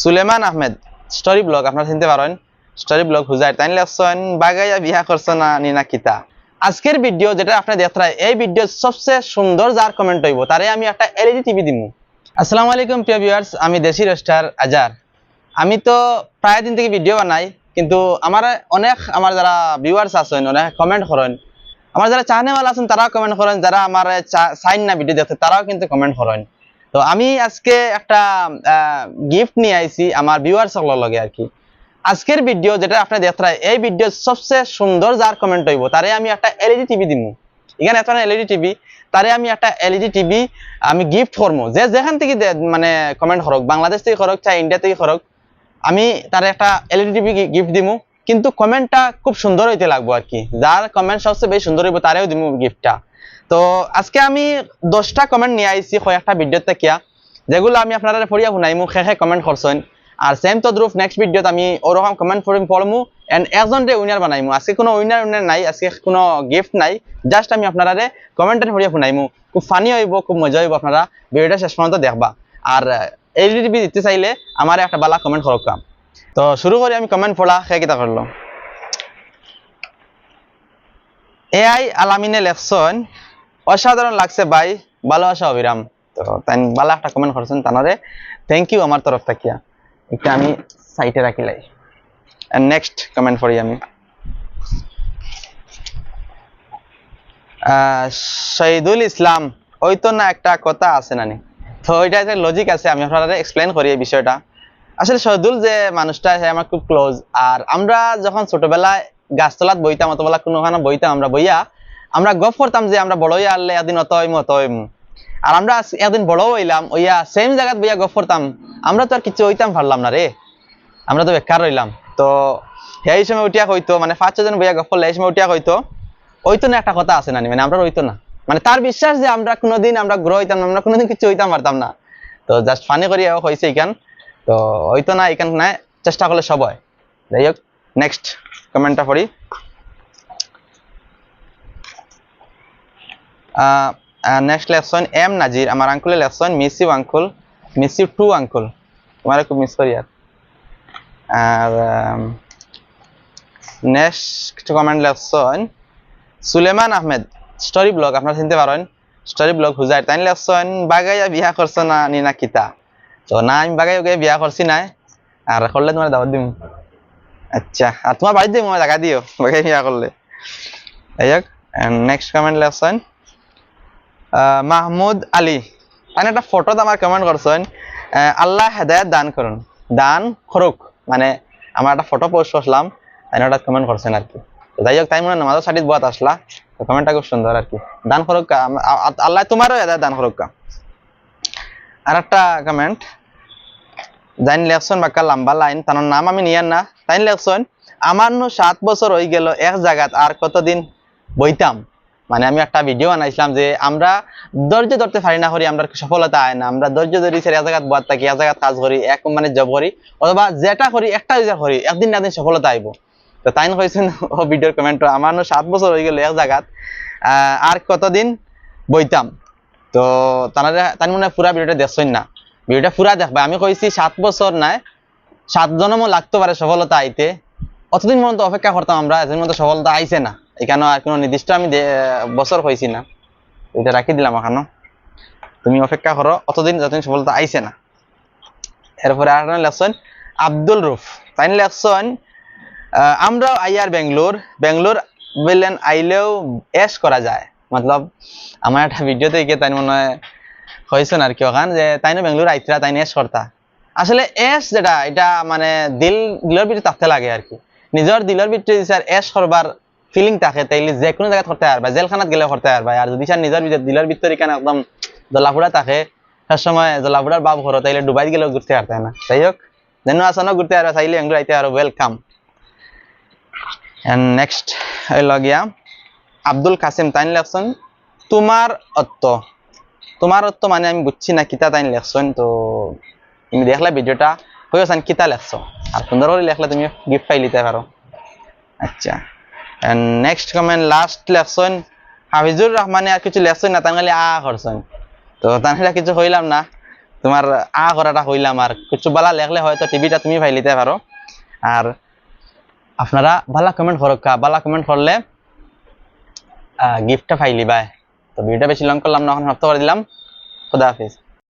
Sulaiman Ahmed story blog আপনারা চিনতে পারেন। স্টোরি ব্লগ হুজাই তাই লেখছেন বাগাইয়া বিয়া করছে না নিনা কিতা। আজকের ভিডিও যেটা আপনি দেখতে এই ভিডিও সবচেয়ে সুন্দর যার কমেন্ট হইব তারে আমি একটা এলইডি টিভি দিমু। আসসালামু আলাইকুম প্রিয় ভিউয়ার্স আমি দেশি রোস্টার আজার আমি তো প্রায় দিন থেকে ভিডিও বানাই, কিন্তু আমার অনেক আমার যারা ভিউয়ার্স আছেন, অনেক কমেন্ট করেন আমার যারা চাহনেওয়ালা আছেন তারাও কমেন্ট করেন যারা আমার সাইন না ভিডিও দেখতে তারাও কিন্তু কমেন্ট করেন তো আমি আজকে একটা গিফট নিয়ে আইছি আমার ভিউয়ার্স লগে আর কি। আজকের ভিডিও যেটা আপনি দেখতে এই ভিডিও সবচেয়ে সুন্দর যার কমেন্ট হইব, তারে আমি একটা এলইডি টিভি দিমু। এখানে এত এলইডি টিভি তারে আমি একটা এলইডি টিভি আমি গিফট করব যে যেখান থেকে মানে কমেন্ট করক, বাংলাদেশ থেকে করক, চাই ইন্ডিয়া থেকে করক, আমি তার একটা এলইডি টিভি গিফট দিমু। কিন্তু কমেন্টটা খুব সুন্দর হইতে লাগবো আর কি যার কমেন্ট সবচেয়ে বেশি সুন্দর হইব, তারেও দিমু গিফটটা তো আজকে আমি দশটা কমেন্ট নিয়ে আইছি কয়েকটা ভিডিওতে কিয়া যেগুলো আমি আপনারা পড়িয়া শুনাইমু, শেষে কমেন্ট করছেন। আর সেম তদ্রুপ নেক্সট ভিডিওত আমি ওরকম কমেন্ট পড়িম, পড়মু এন্ড একজন উইনার বানাইমু। আজকে কোনো উইনার উইনার নাই, আজকে কোনো গিফট নাই। জাস্ট আমি আপনারা কমেন্টের পড়িয়া শুনাইমু। খুব ফানি হইব, খুব মজা হইব আপনারা। ভিডিওটা শেষ পর্যন্ত দেখবা। আর টিভি দিতে চাইলে আমার একটা বালা কমেন্ট করক তো শুরু করি আমি কমেন্ট পড়া সে কিতা করল এআই আলামিনে লেখছেন অসাধারণ লাগছে ভাই ভালোবাসা অবিরাম তো তাই বালা একটা কমেন্ট করছেন তানারে থ্যাংক ইউ আমার তরফ থাকিয়া। একটা আমি সাইটে রাখিলাই নেক্সট কমেন্ট করি আমি। শহীদুল ইসলাম ওই তো না একটা কথা আছে নানি। তো ওইটা লজিক আছে, আমি আপনারা এক্সপ্লেন করি এই বিষয়টা। আসলে শহীদুল যে মানুষটা, সে আমার খুব ক্লোজ আর আমরা যখন ছোটবেলায় গাছতলাত বইতাম অতবেলা কোনোখানে বইতাম আমরা বইয়া, আমরা গপ করতাম যে আমরা বড় হইয়া আনলে একদিন অত হইম অত হইম আর আমরা একদিন বড় হইলাম ওইয়া সেম জায়গাত বইয়া গপ করতাম। আমরা তো আর কিছু হইতাম পারলাম না রে। আমরা তো বেকার রইলাম তো সেই সময় উঠিয়া হইতো মানে পাঁচ ছজন বইয়া গপ করলে এই সময় উঠিয়া হইতো ওইতো না একটা কথা আছে না মানে আমরা ওইতো না। মানে তার বিশ্বাস যে আমরা কোনোদিন আমরা গ্রহ হইতাম না, আমরা কোনোদিন কিছু হইতাম পারতাম না। তো জাস্ট ফানি করিয়া হয়েছে এখান তো ওইতো না, এখান চেষ্টা করলে সব হয়। যাই হোক নেক্সট কমেন্টটা পড়ি। নেক্সট লেসন এম নাজির, আমার আঙ্কুলের lesson miss you uncle miss you too uncle তোমার খুব মিস করি আর। আর next comment lesson Suleman Ahmed story blog আপনারা চিনতে পারেন স্টোরি ব্লগ হুজাই তাই লেসন বাগাইয়া বিয়া করছ না, নিনা কিতা? তো না আমি বাগাই ওকে বিয়া করছি নাই। আর করলে তোমার দাওয়াত দিম। আচ্ছা আর তোমার বাড়িতে দিম জায়গা দিও বাগাই বিয়া করলে। যাই হোক next comment lesson Mahmud Ali. তাই একটা ফটোতে আমার কমেন্ট করছেন আল্লাহ হেদায়ত দান করুন। দান করুক মানে আমার একটা ফটো পোস্ট করলাম তাই একটা কমেন্ট করছেন আর কি। যাই হোক তাই মনে হয় নামাজের সাথে বাত আসলা তো কমেন্টটা খুব সুন্দর আর কি। দান করুক কা, আম- আ- আ- আল্লাহ তোমারও হেদায়ত দান করুক কা। আর একটা কমেন্ট জাইন লেখছেন বাক্কা লম্বা লাইন তার নাম আমি নিয়ার না। তাই লেখছেন আমার নু সাত বছর হয়ে গেল, এক জায়গাত আর কতদিন বইতাম মানে আমি একটা ভিডিও বানাইছিলাম যে আমরা ধৈর্য ধরতে পারি না করি আমরা সফলতা আয় না। আমরা ধৈর্য ধরি সে এক জায়গাত বাদ থাকি, এক জায়গাত কাজ করি এক মানে জব করি অথবা যেটা করি একটা যেটা করি একদিন না একদিন সফলতা আইব তো তাই কইছেন ও ভিডিওর কমেন্ট আমার সাত বছর হয়ে গেল, এক জায়গাত আর কতদিন বইতাম তো তারা তাই মনে হয় পুরা ভিডিওটা দেখছেন না। ভিডিওটা পুরা দেখবে। আমি কইছি সাত বছর নাই সাত জনমও লাগতে পারে সফলতা আইতে। অতদিন পর্যন্ত অপেক্ষা করতাম আমরা, এতদিন মতো সফলতা আইছে না। এখানে আর কোনো নির্দিষ্ট আমি বছর হয়েছি না। এটা রাখি দিলাম এখানো। তুমি অপেক্ষা করো, অতদিন যতদিন সফলতা আইছে না। এরপরে আর লেখছেন আব্দুল রুফ। তাই লেখছেন আমরাও আইয়ার বেঙ্গলোর। বেঙ্গলোর বললেন, আইলেও এস করা যায়। মতলব, আমার একটা ভিডিওতে থেকে তাই মনে হয় হয়েছেন আর কি ওখান, যে তাই না বেঙ্গলোর আইতরা, তাই এস করতা আসলে এস যেটা, এটা মানে দিল দিলের ভিতরে থাকতে লাগে আর কি। নিজের দিলের ভিতরে স্যার এস করবার ফিলিং থাকে, তাইলে যে কোনো জায়গায় করতে পারবা জেলখানাত গেলে করতে পারবা আর যদি স্যার নিজের ভিতরে দিলের ভিতরে কেন একদম জলাফুড়া থাকে সব সময় জলাফুড়ার বাপ ঘর তাইলে ডুবাই গেলেও ঘুরতে পারতে না। যাই হোক যেন আসনো ঘুরতে পারবা চাইলে বেঙ্গলোর আইতে আরও ওয়েলকাম এন্ড নেক্সট হইল গিয়া আব্দুল কাসিম তাইন লেখছেন তোমার অত্ত। তোমার তো মানে আমি বুঝছি না কিতা তাই লেখছেন তো তুমি দেখলে ভিডিওটা হয়ে আছেন কিতা লেখছো। আর সুন্দর করে লেখলে তুমি গিফট পাই নিতে পারো আচ্ছা। নেক্সট কমেন্ট লাস্ট লেখছেন হাফিজুর রহমানে আর কিছু লেখছেন না তাহলে আ করছেন তো তাহলে কিছু হইলাম না তোমার আ করাটা হইলাম আর কিছু বালা লেখলে হয়তো টিভিটা তুমি ভাই নিতে পারো আর আপনারা ভালা কমেন্ট করো বালা কমেন্ট করলে গিফটটা ফাইলি বায় তো ভিডিওটা বেশি লং করলাম না এখন হাফতে করে দিলাম। খুদা হাফিজ।